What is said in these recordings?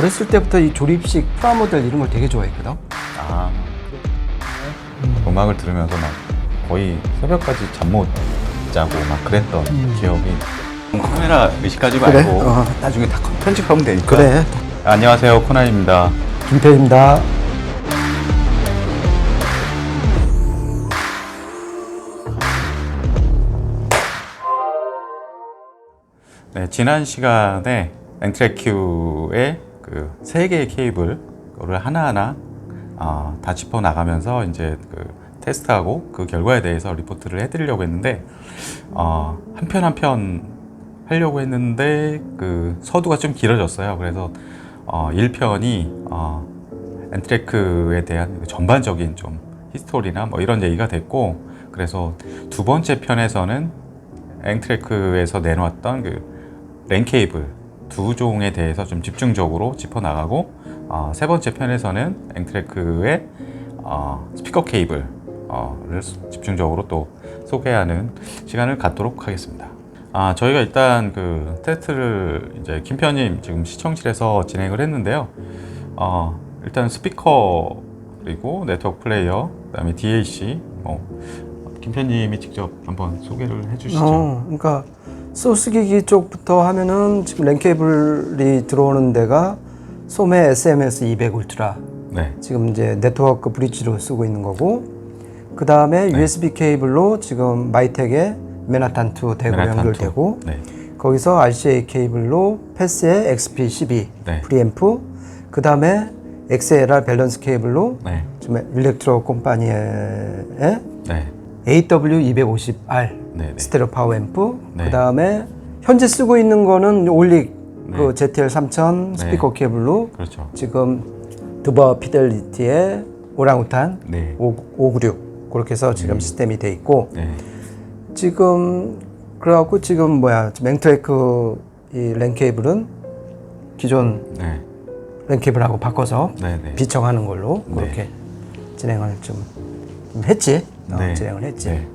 어렸을 때부터 이 조립식 프라모델 이런 걸 되게 좋아했거든. 아 음악을 들으면서 막 거의 새벽까지 잠 못 자고 막 그랬던 기억이 카메라 의식하지 음. 그래? 말고 어. 나중에 다 편집하면 되니까 그래. 안녕하세요 코나입니다 김태입니다. 네, 지난 시간에 앵트레큐의 그 세 개의 케이블을 하나하나 어, 다 짚어 나가면서 이제 그 테스트하고 그 결과에 대해서 리포트를 해드리려고 했는데 어, 한편 한편 하려고 했는데 그 서두가 좀 길어졌어요. 그래서 어, 1편이 어, 엔트레크에 대한 그 전반적인 좀 히스토리나 뭐 이런 얘기가 됐고 그래서 두 번째 편에서는 앵트레크에서 내놓았던 그 랜케이블 두 종에 대해서 좀 집중적으로 짚어 나가고 어, 세 번째 편에서는 앵트레크의 어, 스피커 케이블을 집중적으로 또 소개하는 시간을 갖도록 하겠습니다. 아, 저희가 일단 그 테스트를 이제 김편님 지금 시청실에서 진행을 했는데요. 어, 일단 스피커 그리고 네트워크 플레이어, 그다음에 DAC, 뭐 김편님이 직접 한번 소개를 해주시죠. 어, 그러니까 소스 기기 쪽부터 하면은 지금 랜 케이블이 들어오는 데가 소메 SMS 200 울트라. 네, 지금 이제 네트워크 브릿지로 쓰고 있는 거고 그 다음에 네. USB 케이블로 지금 마이텍의 맨하탄 2 대구 맨하탄 연결되고 투. 네, 거기서 RCA 케이블로 패스의 XP12 네. 프리앰프 그 다음에 XLR 밸런스 케이블로 네, 지금 일렉트로 콤파니의 네, AW250R 네, 네. 스테레오 파워 앰프 네. 그 다음에 현재 쓰고 있는 거는 올릭 그 네. ZL 3000 스피커 케이블로 그렇죠. 지금 드버 피델리티의 오랑우탄 네, 596 그렇게 해서 지금 시스템이 돼 있고 네, 지금 그래갖고 지금 뭐야 앵트레크 이 랜케이블은 기존 네, 랜케이블하고 바꿔서 네, 네. 비청하는 걸로 네. 그렇게 진행을 좀, 좀 했지 어, 네. 진행을 했지 네.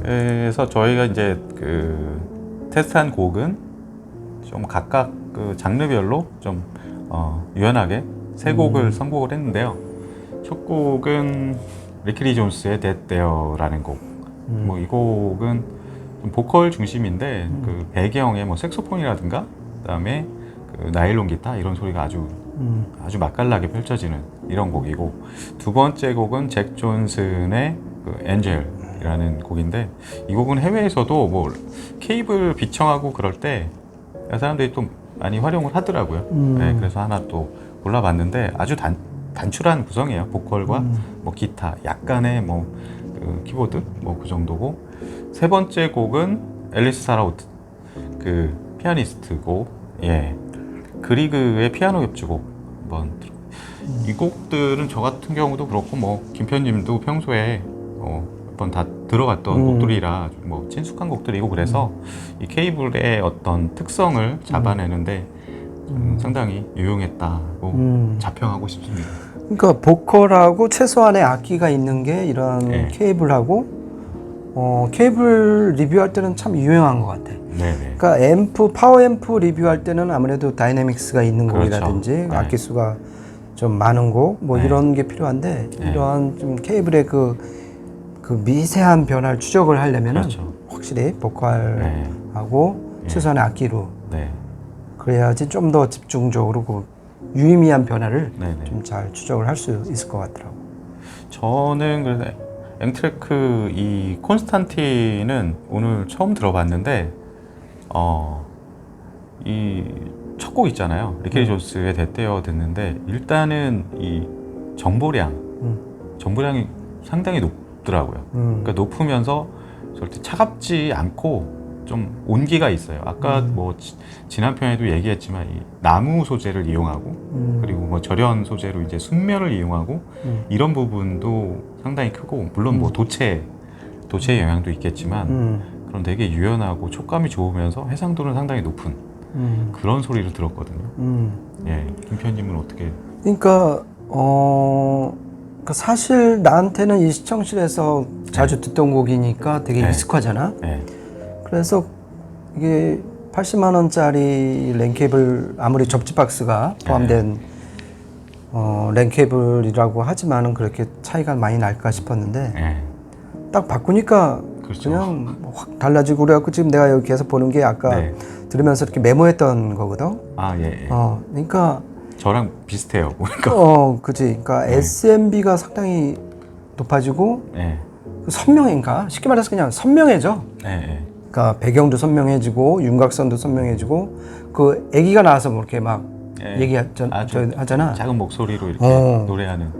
그래서 저희가 이제 그 테스트한 곡은 좀 각각 그 장르별로 좀 어, 유연하게 세 곡을 음. 선곡을 했는데요. 첫 곡은 리키리 존스의 There라는 곡. 음. 뭐이 곡은 좀 보컬 중심인데 그 배경에 뭐 색소폰이라든가 그다음에 그 나일론 기타 이런 소리가 아주 음. 아주 맛깔나게 펼쳐지는 이런 곡이고 두 번째 곡은 잭 존슨의 그 엔젤이라는 곡인데 이 곡은 해외에서도 뭐 케이블 비청하고 그럴 때 사람들이 또 많이 활용을 하더라고요. 음. 네, 그래서 하나 또 골라봤는데 아주 단, 단출한 구성이에요. 보컬과 음. 뭐 기타, 약간의 뭐 그 키보드 뭐 그 정도고 세 번째 곡은 앨리스 사라우트 그 피아니스트고 예 그리그의 피아노 협주곡 한번 들어. 이 곡들은 저 같은 경우도 그렇고 뭐 김편님도 평소에 어, 몇번 다 들어갔던 음. 곡들이라 뭐 친숙한 곡들이고 그래서 이 케이블의 어떤 특성을 잡아내는데 음, 상당히 유용했다고 음. 자평하고 싶습니다. 그러니까 보컬하고 최소한의 악기가 있는 게 이런 네. 케이블하고 어, 케이블 리뷰할 때는 참 유용한 것 같아. 네네. 그러니까 앰프 파워 앰프 리뷰할 때는 아무래도 다이내믹스가 있는 그렇죠. 곡이라든지 네. 악기 수가 좀 많은 곡뭐 네. 이런 게 필요한데 네. 이러한 좀 케이블의 그, 그 미세한 변화를 추적을 하려면 은 그렇죠. 확실히 보컬하고 네. 최소한의 악기로 네. 그래야지 좀 더 집중적으로 그 유의미한 변화를 네네. 좀잘 추적을 할 수 있을 것 같더라고. 저는 그래서 앵트레크 이 콘스탄틴은 오늘 처음 들어봤는데 어, 이 첫 곡 있잖아요. 리케리 존스의 대떼어 듣는데 일단은 이 정보량, 음. 정보량이 상당히 높 더라고요. 음. 그러니까 높으면서 절대 차갑지 않고 좀 온기가 있어요. 아까 음. 뭐 지, 지난 편에도 얘기했지만 이 나무 소재를 이용하고 음. 그리고 뭐 절연 소재로 이제 순면을 이용하고 음. 이런 부분도 상당히 크고 물론 뭐 도체 도체의 영향도 있겠지만 음. 그런 되게 유연하고 촉감이 좋으면서 해상도는 상당히 높은 음. 그런 소리를 들었거든요. 음. 예, 김 편님은 어떻게? 그러니까 어 사실 나한테는 이 시청실에서 자주 듣던 곡이니까 되게 네. 익숙하잖아. 예, 그래서 이게 80만 원짜리 랜 케이블 아무리 접지 박스가 포함된 어, 랜 케이블이라고 하지만은 그렇게 차이가 많이 날까 싶었는데 예. 딱 바꾸니까 그렇죠. 그냥뭐확 달라지고 그래갖고 지금 내가 여기 계속 보는 게 아까 네. 들으면서 이렇게 메모했던 거거든. 아 예. 예. 어, 그러니까 저랑 비슷해요. 보니까. 어, 그지. 그러니까 네. SMB가 상당히 높아지고 예. 그 선명인가? 쉽게 말해서 그냥 선명해져. 예. 예. 그러니까 배경도 선명해지고 윤곽선도 선명해지고 그 아기가 나와서 뭐 이렇게 막 예. 얘기하잖아. 작은 목소리로 이렇게 어. 노래하는.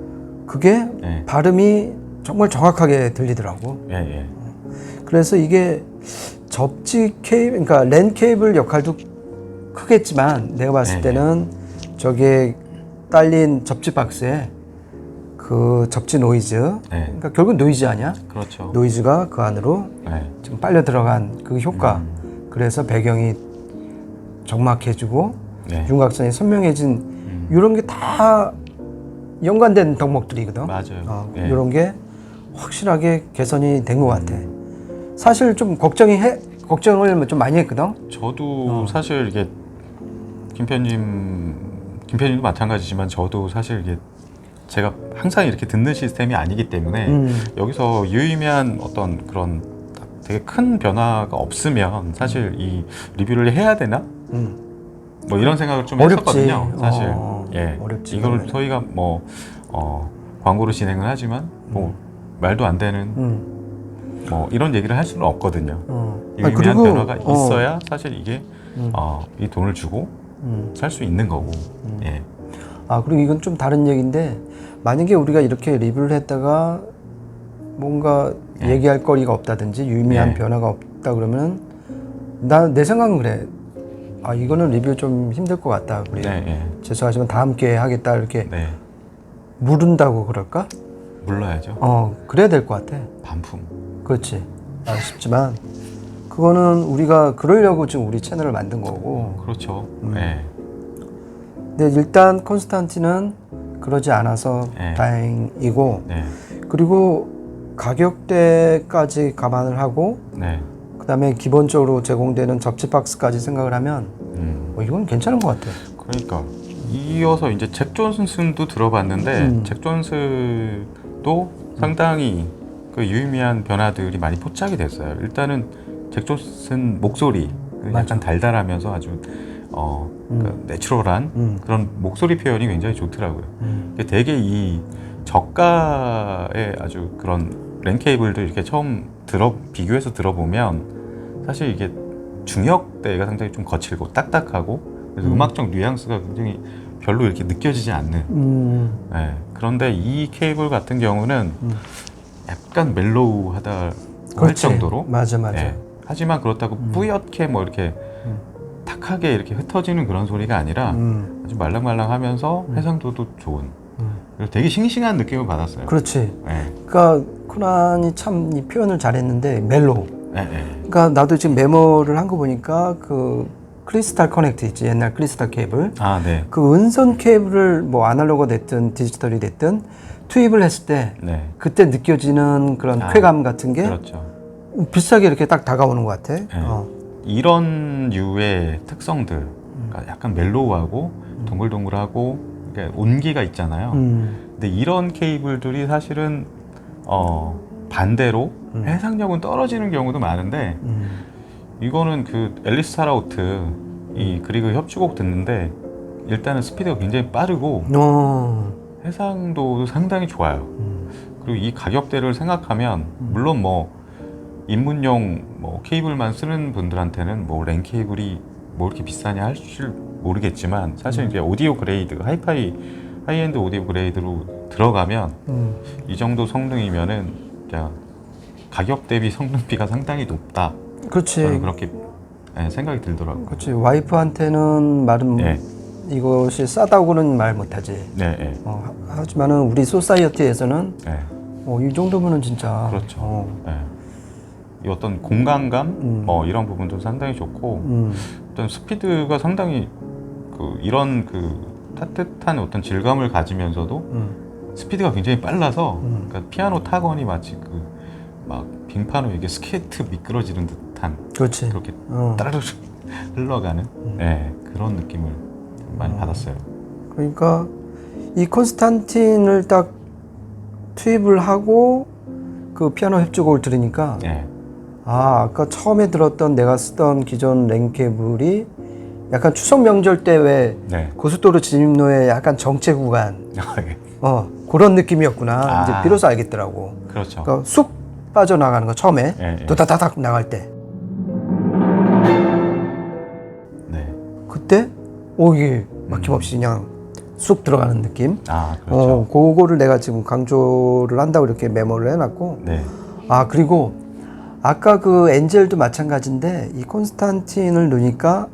그게 예. 발음이 정말 정확하게 들리더라고. 예. 예. 그래서 이게 접지 케이블, 그러니까 랜 케이블 역할도 크겠지만 내가 봤을 네. 때는 저게 딸린 접지 박스에 그 접지 노이즈, 네. 그러니까 결국 노이즈 아니야? 그렇죠. 노이즈가 그 안으로 예. 지금 빨려 들어간 그 효과. 음. 그래서 배경이 적막해지고 네. 윤곽선이 선명해진 이런 게 다 연관된 덕목들이거든. 맞아요. 어, 예. 이런 게 확실하게 개선이 된 것 같아. 사실 좀 걱정이 해 걱정을 좀 많이 했거든. 저도 어. 사실 이게 김 편님 김편님도 마찬가지지만 저도 사실 이게 제가 항상 이렇게 듣는 시스템이 아니기 때문에 음. 여기서 유의미한 어떤 그런 되게 큰 변화가 없으면 사실 이 리뷰를 해야 되나 음. 뭐 이런 생각을 좀 어렵지. 했었거든요 사실 어, 예 어렵지, 이걸 그러면. 저희가 뭐 어, 광고로 진행을 하지만 뭐 말도 안 되는 음. 뭐 이런 얘기를 할 수는 없거든요 어. 아, 유의미한 그리고, 변화가 어, 있어야 사실 이게 음. 어, 이 돈을 주고 음. 살 수 있는 거고 예. 아 그리고 이건 좀 다른 얘기인데 만약에 우리가 이렇게 리뷰를 했다가 뭔가 네. 얘기할 거리가 없다든지 유의미한 네. 변화가 없다 그러면 나 내 생각은 그래. 아 이거는 리뷰 좀 힘들 것 같다. 우리 네, 예. 죄송하지만 다음 기회에 하겠다 이렇게 네. 물은다고 그럴까? 물러야죠 어 그래야 될 것 같아. 반품 그렇지. 아쉽지만 그거는 우리가 그러려고 지금 우리 채널을 만든 거고. 그렇죠 음. 예. 근데 일단 콘스탄티는 그러지 않아서 네. 다행이고 네. 그리고 가격대까지 감안을 하고 네. 그다음에 기본적으로 제공되는 접지 박스까지 생각을 하면 음. 어, 이건 괜찮은 것 같아. 그러니까 이어서 이제 잭 존슨도 들어봤는데 음. 잭 존슨도 상당히 그 유의미한 변화들이 많이 포착이 됐어요. 일단은 잭 존슨 목소리. 약간 달달하면서 아주 어, 그 내추럴한 음. 그런 목소리 표현이 굉장히 좋더라고요. 음. 되게 이 저가의 아주 그런 랜 케이블들 이렇게 처음 들어 비교해서 들어보면 사실 이게 중역대가 상당히 좀 거칠고 딱딱하고 그래서 음. 악적 뉘앙스가 굉장히 별로 이렇게 느껴지지 않는 음. 예. 그런데 이 케이블 같은 경우는 음. 약간 멜로우하다 할. 정도로 맞아 맞아. 예. 하지만 그렇다고 뿌옇게 뭐 이렇게 음. 탁하게 이렇게 흩어지는 그런 소리가 아니라 음. 아주 말랑말랑하면서 해상도도 좋은 음. 그래서 되게 싱싱한 느낌을 받았어요. 그렇지. 예. 그러니까 코난이 참 이 표현을 잘했는데 멜로우. 예, 예. 그러니까 나도 지금 메모를 한 거 보니까 그 크리스탈 커넥트 있지 옛날 크리스탈 케이블. 아, 네. 그 은선 케이블을 뭐 아날로그 됐든 디지털이 됐든 투입을 했을 때 네. 그때 느껴지는 그런 아, 쾌감 같은 게 그렇죠. 비슷하게 이렇게 딱 다가오는 것 같아. 어. 이런 류의 특성들, 음. 그러니까 약간 멜로우하고 동글동글하고 그러니까 온기가 있잖아요. 음. 근데 이런 케이블들이 사실은 어, 반대로 음. 해상력은 떨어지는 경우도 많은데 음. 이거는 그 앨리스 타라우트 이 그리그 협주곡 듣는데 일단은 스피드가 굉장히 빠르고 어. 해상도도 상당히 좋아요. 음. 그리고 이 가격대를 생각하면 물론 뭐 입문용 뭐 케이블만 쓰는 분들한테는 뭐 랜 케이블이 뭐 이렇게 비싸냐 할 줄 모르겠지만 사실 이제 오디오 그레이드 하이파이 하이엔드 오디오 그레이드로 들어가면 음. 이 정도 성능이면은 그냥 가격 대비 성능비가 상당히 높다. 그렇지. 저는 그렇게 예, 생각이 들더라고요. 그렇지. 와이프한테는 말은 예, 이것이 싸다고는 말 못하지. 네, 예, 어, 하- 하지만은 우리 소사이어티에서는 예, 어, 이 정도면은 진짜 그렇죠. 어, 예. 이 어떤 공간감, 음. 뭐 이런 부분도 상당히 좋고 음, 어떤 스피드가 상당히 그 이런 그 따뜻한 어떤 질감을 가지면서도 음, 스피드가 굉장히 빨라서 음. 그러니까 피아노 타건이 마치 그 막 빙판으로 이게 스케이트 미끄러지는 듯한 그렇지. 그렇게 어, 따르르 흘러가는 예, 그런 느낌을 많이 받았어요. 그러니까 이 콘스탄틴을 딱 투입을 하고 그 피아노 협주곡을 들으니까 예. 아 아까 처음에 들었던 내가 쓰던 기존 랭케블이 약간 추석 명절 때 왜 네. 고속도로 진입로에 약간 정체 구간 예. 어 그런 느낌이었구나 아. 이제 비로소 알겠더라고 그렇죠. 그러니까 쑥 빠져나가는 거 처음에 예, 예. 도다다닥 나갈 때 네. 그때 오 이게 막힘없이 그냥 쑥 들어가는 느낌 아 그렇죠. 어 그거를 내가 지금 강조를 한다고 이렇게 메모를 해놨고 네. 아 그리고 아까 그 엔젤도 마찬가지인데 이 콘스탄틴을 넣으니까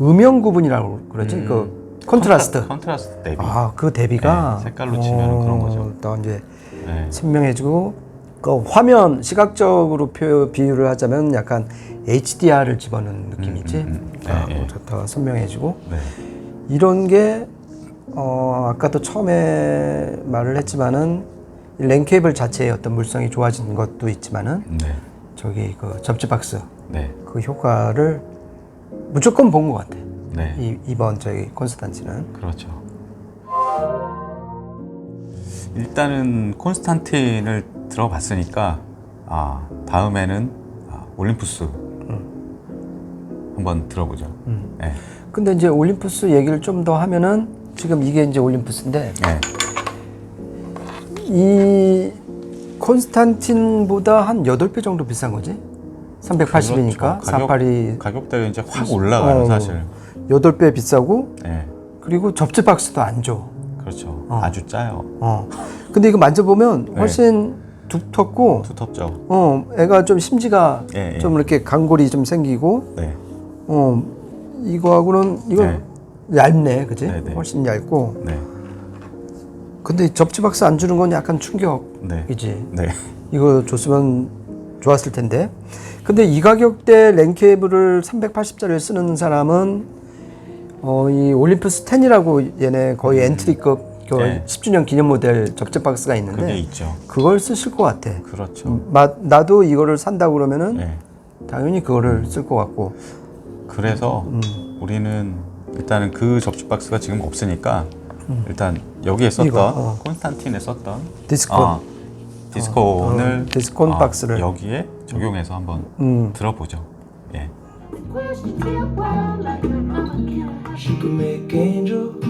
음영 구분이라고 그러지 음. 그 컨트라스트 컨트라스트 대비. 아 그 대비가 네, 색깔로 치면은 그런 거죠. 또 이제 네. 선명해지고 그 화면 시각적으로 표, 비유를 하자면 약간 HDR을 집어넣는 느낌이지 음, 음, 음. 아, 네, 네. 좋다 선명해지고 네. 이런 게 어, 아까도 처음에 말을 했지만은 이 랭케이블 자체의 어떤 물성이 좋아진 것도 있지만은 네. 저기 그 접지 박스 네. 그 효과를 무조건 본 것 같아. 네. 이, 이번 저기 콘스탄티는. 그렇죠. 일단은 콘스탄틴을 들어봤으니까 아 다음에는 아, 올림푸스 한번 들어보죠. 음. 네. 근데 이제 올림푸스 얘기를 좀 더 하면은 지금 이게 이제 올림푸스인데 네. 이 콘스탄틴보다 한 8배 정도 비싼 거지? 380이니까 그렇죠. 가격- 482 가격대가 이제 확 올라가요 어. 사실. 8배 비싸고 네. 그리고 접지 박스도 안 줘. 그렇죠. 어. 아주 짜요. 어. 근데 이거 만져보면 네. 훨씬 두텁고 두텁죠. 어, 애가 좀 심지가 예, 예. 좀 이렇게 간골이 좀 생기고 네. 어, 이거하고는 이거 네. 얇네, 그지? 네, 네. 훨씬 얇고. 네. 근데 접지 박스 안 주는 건 약간 네. 충격이지. 네. 이거 줬으면 좋았을 텐데. 근데 이 가격대 랭케이블을 380짜리를 쓰는 사람은 어, 이 올림푸스 10이라고 얘네 거의 엔트리급 그 네. 10주년 기념 모델 접지 박스가 있는데 있죠. 그걸 쓰실 것 같아. 그렇죠. 마, 나도 이거를 산다 그러면은 네. 당연히 그거를 쓸 것 같고. 그래서 음. 우리는 일단은 그 접시 박스가 지금 없으니까 일단 여기에 썼던 이거, 어. 콘스탄틴에 썼던 디스콘. 아, 디스콘을 어, 디스콘 아, 박스를. 여기에 적용해서 한번 음. 들어보죠. 예. Mama can She could make angels.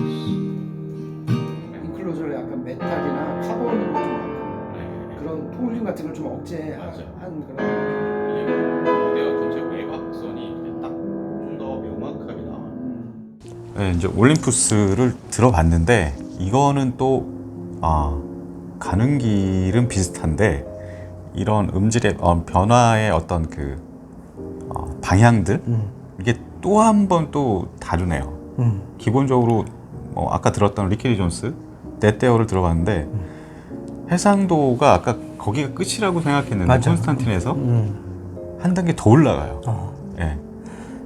인클로저를 약간 메탈이나 카본으로 좀 그런 포울링 같은 걸 좀 억제한 그런 네, 이제 올림푸스를 들어봤는데 이거는 또 아, 가는 길은 비슷한데 이런 음질의 어, 변화의 어떤 그 어, 방향들 음. 이게 또 한 번 또 다르네요. 음. 기본적으로 뭐 아까 들었던 리케리 존스 데테어를 들어봤는데 해상도가 아까 거기가 끝이라고 생각했는데 맞아. 콘스탄틴에서 음. 한 단계 더 올라가요. 어. 예.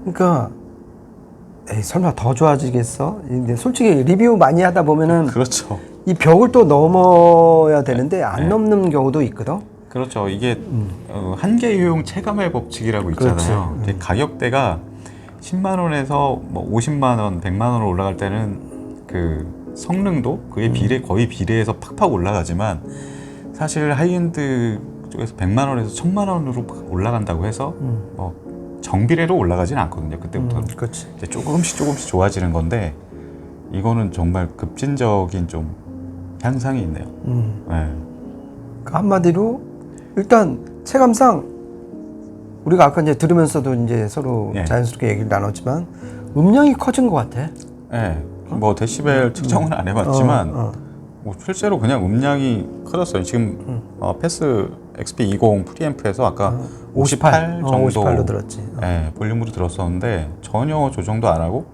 그러니까 에이, 설마 더 좋아지겠어? 근데 솔직히 리뷰 많이 하다 보면은 그렇죠. 이 벽을 또 넘어야 되는데 안 네. 넘는 경우도 있거든. 그렇죠. 이게 어, 한계 유용 체감의 법칙이라고 있잖아요. 음. 그렇지. 이게 가격대가 10만 원에서 뭐 50만 원, 100만 원으로 올라갈 때는 그 성능도 음. 그에 비례 거의 비례해서 팍팍 올라가지만 사실 하이엔드 쪽에서 100만 원에서 1000만 원으로 올라간다고 해서 음. 뭐 정비례로 올라가지는 않거든요. 그때부터 음. 이제 조금씩 조금씩 좋아지는 건데 이거는 정말 급진적인 좀 향상이 있네요. 음. 네. 그러니까 한마디로 일단 체감상 우리가 아까 이제 들으면서도 이제 서로 예. 자연스럽게 얘기를 나눴지만 음량이 커진 것 같아. 네, 뭐 데시벨 측정은 안 해봤지만 어, 어. 뭐 실제로 그냥 음량이 커졌어요. 지금 어, 패스 XP20 프리앰프에서 아까 58 어, 정도 58로 들었지. 어. 네, 볼륨으로 들었었는데 전혀 조정도 안 하고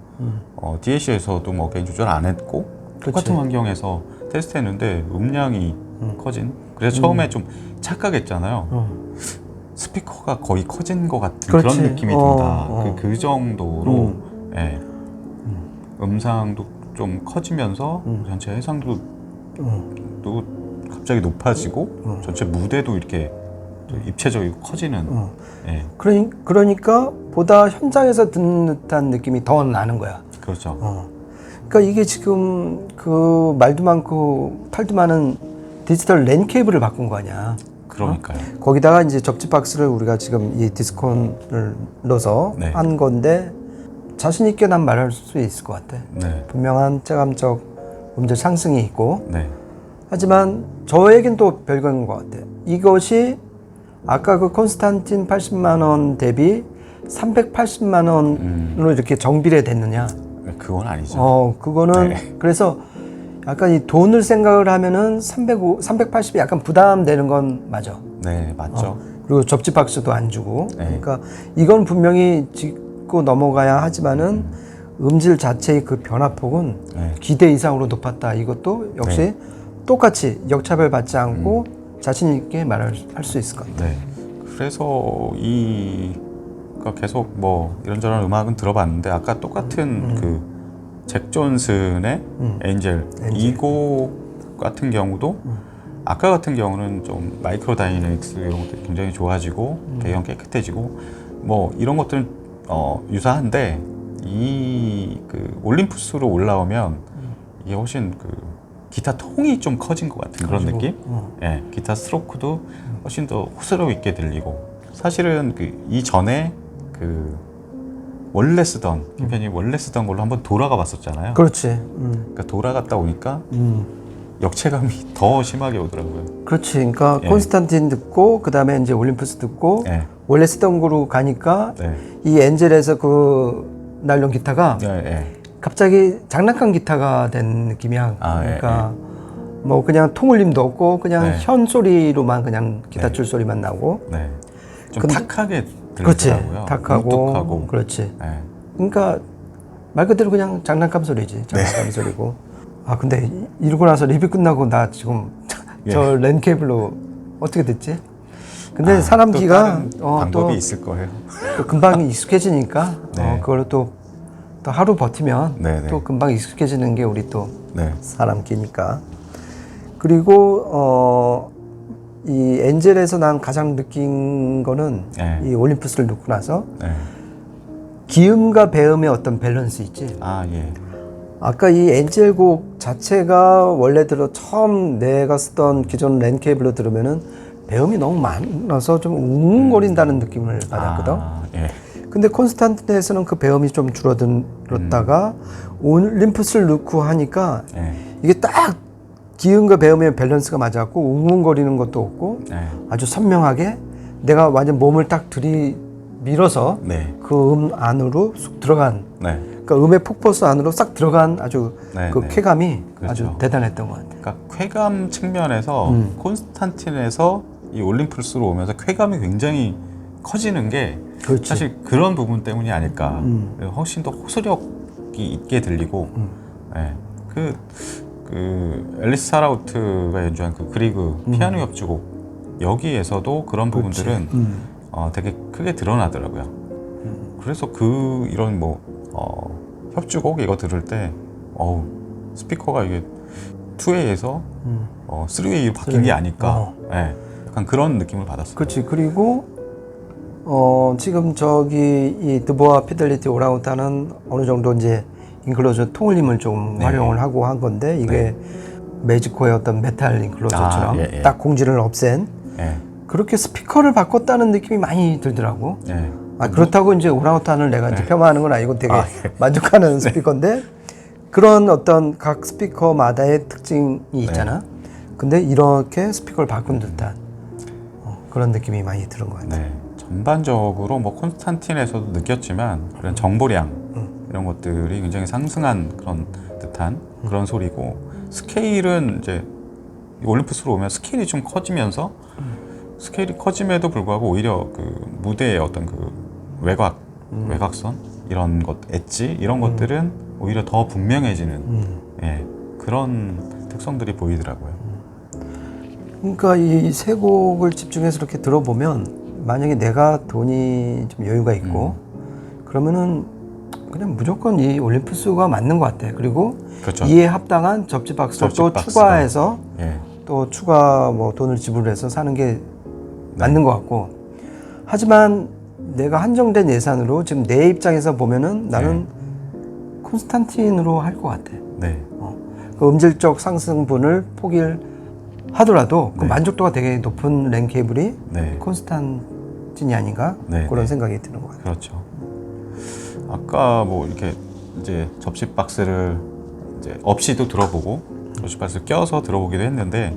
어, DAC에서도 뭐 게인 조절 안 했고 음. 그치. 똑같은 환경에서 테스트했는데 음량이 커진. 그래서 처음에 좀 착각했잖아요. 어. 스피커가 거의 커진 것 같은 그렇지. 그런 느낌이 어, 든다. 어. 그, 그 정도로 예. 음상도 좀 커지면서 전체 해상도 음. 또 갑자기 높아지고 전체 무대도 이렇게 또 입체적이고 커지는 어. 예. 그러니, 그러니까 보다 현장에서 듣는 듯한 느낌이 더 나는 거야. 그렇죠. 어. 그러니까 이게 지금 그 말도 많고 탈도 많은 디지털 랜 케이블을 바꾼 거 아니야. 그러니까요. 거기다가 이제 접지 박스를 우리가 지금 이 디스콘을 넣어서 네. 한 건데 자신 있게 난 말할 수 있을 것 같아. 네. 분명한 체감적 음질 상승이 있고 네. 하지만 저에겐 또 별거인 것 같아. 이것이 아까 그 콘스탄틴 80만 원 대비 380만 원으로 이렇게 정비례 됐느냐? 그건 아니죠. 어, 그거는 네. 그래서 약간 이 돈을 생각을 하면은 305, 380이 약간 부담되는 건 맞아. 네, 맞죠. 그리고 접지 박스도 안 주고. 네. 그러니까 이건 분명히 짚고 넘어가야 하지만은 음 질 자체의 그 변화폭은 네. 기대 이상으로 높았다. 이것도 역시 네. 똑같이 역차별 받지 않고 음. 자신 있게 말할 수 있을 것 같아요. 네. 그래서 이 그러니까 계속 뭐 이런저런 음악은 들어봤는데 아까 똑같은 그잭 존슨의 엔젤, 이곡 같은 경우도 아까 같은 경우는 좀 마이크로 다이내믹스 이런 것들이 굉장히 좋아지고 배경 깨끗해지고 뭐 이런 것들은 어, 유사한데 이 그 올림푸스로 올라오면 이게 훨씬 그 기타 통이 좀 커진 것 같은 그런 가지고, 느낌? 어. 예, 기타 스트로크도 훨씬 더 호소력 있게 들리고 사실은 그 이전에 그 원래 쓰던 김편이 원래 쓰던 걸로 한번 돌아가 봤었잖아요. 그렇지. 음, 그러니까 돌아갔다 오니까 음. 역체감이 더 심하게 오더라고요. 그렇지. 그러니까 예. 콘스탄틴 듣고 그 다음에 이제 올림푸스 듣고 예. 원래 쓰던 거로 가니까 네. 이 엔젤에서 그 나일론 기타가 예, 예. 갑자기 장난감 기타가 된 느낌이야. 아, 예, 그러니까 뭐 그냥 통울림도 없고 그냥 네. 현 소리로만 그냥 기타 네. 줄 소리만 나고. 네. 좀 근데- 탁하게 그렇지. 들리더라고요. 탁하고. 무뚝하고. 그렇지. 예. 그러니까 말 그대로 그냥 장난감 소리지. 네. 장난감 소리고. 아 근데 이- 이러고 나서 리뷰 끝나고 나 지금 예. 저랜 케이블로 어떻게 됐지? 근데 아, 사람 또 귀가 다른 어, 방법이 또, 있을 거예요. 또 금방 익숙해지니까 네. 어, 그걸 또, 또 하루 버티면 네, 네. 또 금방 익숙해지는 게 우리 또 네. 사람 끼니까. 그리고 어, 이 엔젤에서 난 가장 느낀 거는 네. 이 올림푸스를 놓고 나서 네. 기음과 배음의 어떤 밸런스 있지. 아, 예. 아까 이 엔젤곡 자체가 원래 들어 처음 내가 쓰던 기존 랜 케이블로 들으면은 배음이 너무 많아서 좀 웅웅거린다는 느낌을 받았거든. 아, 예. 근데 콘스탄틴에서는 그 배음이 좀 줄어들었다가 올림푸스를 넣고 하니까 예. 이게 딱 기음과 배음의 밸런스가 맞았고 웅웅거리는 것도 없고 네. 아주 선명하게 내가 완전 몸을 딱 들이 밀어서 네. 그음 안으로 쑥 들어간 네. 그러니까 음의 폭포수 안으로 싹 들어간 아주 네, 그 네. 쾌감이 그렇죠. 아주 대단했던 것 같아요. 그러니까 쾌감 측면에서 음. 콘스탄틴에서 이 올림푸스로 오면서 쾌감이 굉장히 커지는 게 그렇지. 사실 그런 부분 때문이 아닐까. 음. 훨씬 더 호소력이 있게 들리고, 예. 그, 그 앨리스 사라우트가 연주한 그 그리그 피아노 협주곡 여기에서도 그런 부분들은 음. 어, 되게 크게 드러나더라고요. 그래서 그 이런 뭐 어, 협주곡 이거 들을 때 어우 스피커가 이게 2A에서 음. 어, 3A로 바뀐 게 아닐까. 어. 예. 약간 그런 느낌을 받았어요. 그렇지. 그리고 어, 지금 저기 이 드보아 피델리티 오라우타는 어느 정도 이제 인클로저 통울림을 좀 네. 활용을 하고 한 건데 이게 매지코의 어떤 메탈 인클로저처럼 아, 예, 예. 딱 공지를 없앤 예. 그렇게 스피커를 바꿨다는 느낌이 많이 들더라고. 예. 아, 그렇다고 이제 오랑우탄을 내가 이제 폄하하는 건 아니고 되게 네. 아, 예. 만족하는 스피커인데 그런 어떤 각 스피커마다의 특징이 있잖아. 근데 이렇게 스피커를 바꾼 듯한 어, 그런 느낌이 많이 들은 것 같아. 네. 전반적으로 뭐 콘스탄틴에서도 느꼈지만 그런 정보량 이런 것들이 굉장히 상승한 그런 듯한 그런 소리고 스케일은 이제 이 올림푸스로 오면 스케일이 좀 커지면서 스케일이 커짐에도 불구하고 오히려 그 무대의 어떤 그 외곽 외곽선 이런 것 엣지 이런 것들은 오히려 더 분명해지는 음. 예, 그런 특성들이 보이더라고요. 그러니까 이 세 곡을 집중해서 이렇게 들어보면 만약에 내가 돈이 좀 여유가 있고 그러면은 그냥 무조건 이 올림푸스가 맞는 것 같아. 그리고 그렇죠. 이에 합당한 접지 박스를 접지 또 박스가. 추가해서 예. 또 추가 뭐 돈을 지불해서 사는 게 맞는 것 같고 하지만 내가 한정된 예산으로 지금 내 입장에서 보면은 나는 콘스탄틴으로 할 것 같아. 네. 그 음질적 상승분을 포기를 하더라도 그 네. 만족도가 되게 높은 랜 케이블이 네. 콘스탄틴이 아닌가 네, 그런 네. 생각이 드는 것 같아요. 그렇죠. 아까 뭐 이렇게 이제 접시 박스를 이제 없이도 들어보고 접시 박스를 껴서 들어보기도 했는데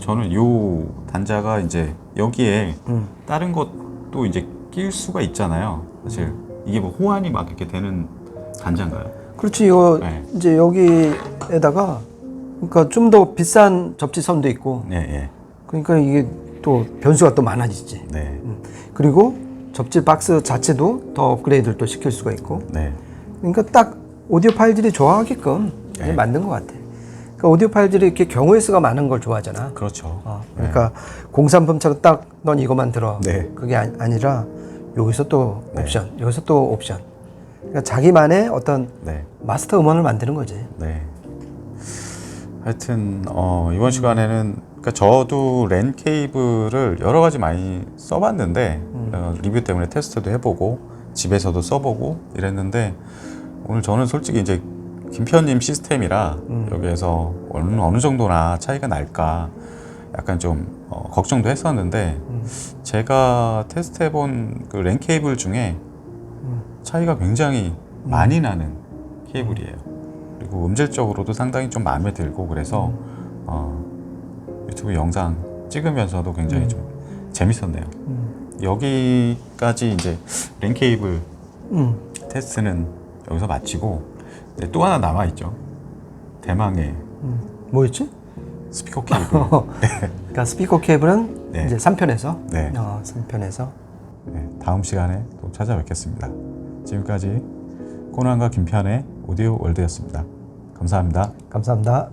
저는 요 단자가 이제 여기에 음. 다른 것도 이제 낄 수가 있잖아요. 사실 이게 뭐 호환이 막 이렇게 되는 단자인가요? 그렇지 이거 네. 이제 여기에다가 그러니까 좀 더 비싼 접지선도 있고 네, 예. 그러니까 이게 또 변수가 또 많아지지. 네. 음. 그리고 접지 박스 자체도 더 업그레이드를 또 시킬 수가 있고 네. 그러니까 딱 오디오 파일들이 좋아하게끔 네. 만든 것 같아. 그러니까 오디오 파일들이 이렇게 경우의 수가 많은 걸 좋아하잖아. 그렇죠. 어, 그러니까 공산품처럼 딱 넌 이것만 들어. 네. 그게 아, 아니라 여기서 또 네. 옵션, 여기서 또 옵션. 그러니까 자기만의 어떤 네. 마스터 음원을 만드는 거지. 네. 하여튼 어, 이번 시간에는 그러니까 저도 랜 케이블을 여러 가지 많이 써봤는데 어, 리뷰 때문에 테스트도 해보고 집에서도 써보고 이랬는데 오늘 저는 솔직히 이제 김편님 시스템이라 여기에서 어느, 어느 정도나 차이가 날까 약간 좀 어, 걱정도 했었는데 제가 테스트해본 그 랜 케이블 중에 차이가 굉장히 많이 나는 케이블이에요. 그리고 음질적으로도 상당히 좀 마음에 들고 그래서 어, 유튜브 영상 찍으면서도 굉장히 좀 재밌었네요. 여기까지 이제 랜 케이블 음. 테스트는 여기서 마치고 이제 또 하나 남아 있죠. 대망의 뭐였지? 스피커 케이블. 그러니까 스피커 케이블은 네. 이제 3편에서 네. 어, 3편에서 네, 다음 시간에 또 찾아뵙겠습니다. 지금까지 코난과 김편의 오디오 월드였습니다. 감사합니다. 감사합니다.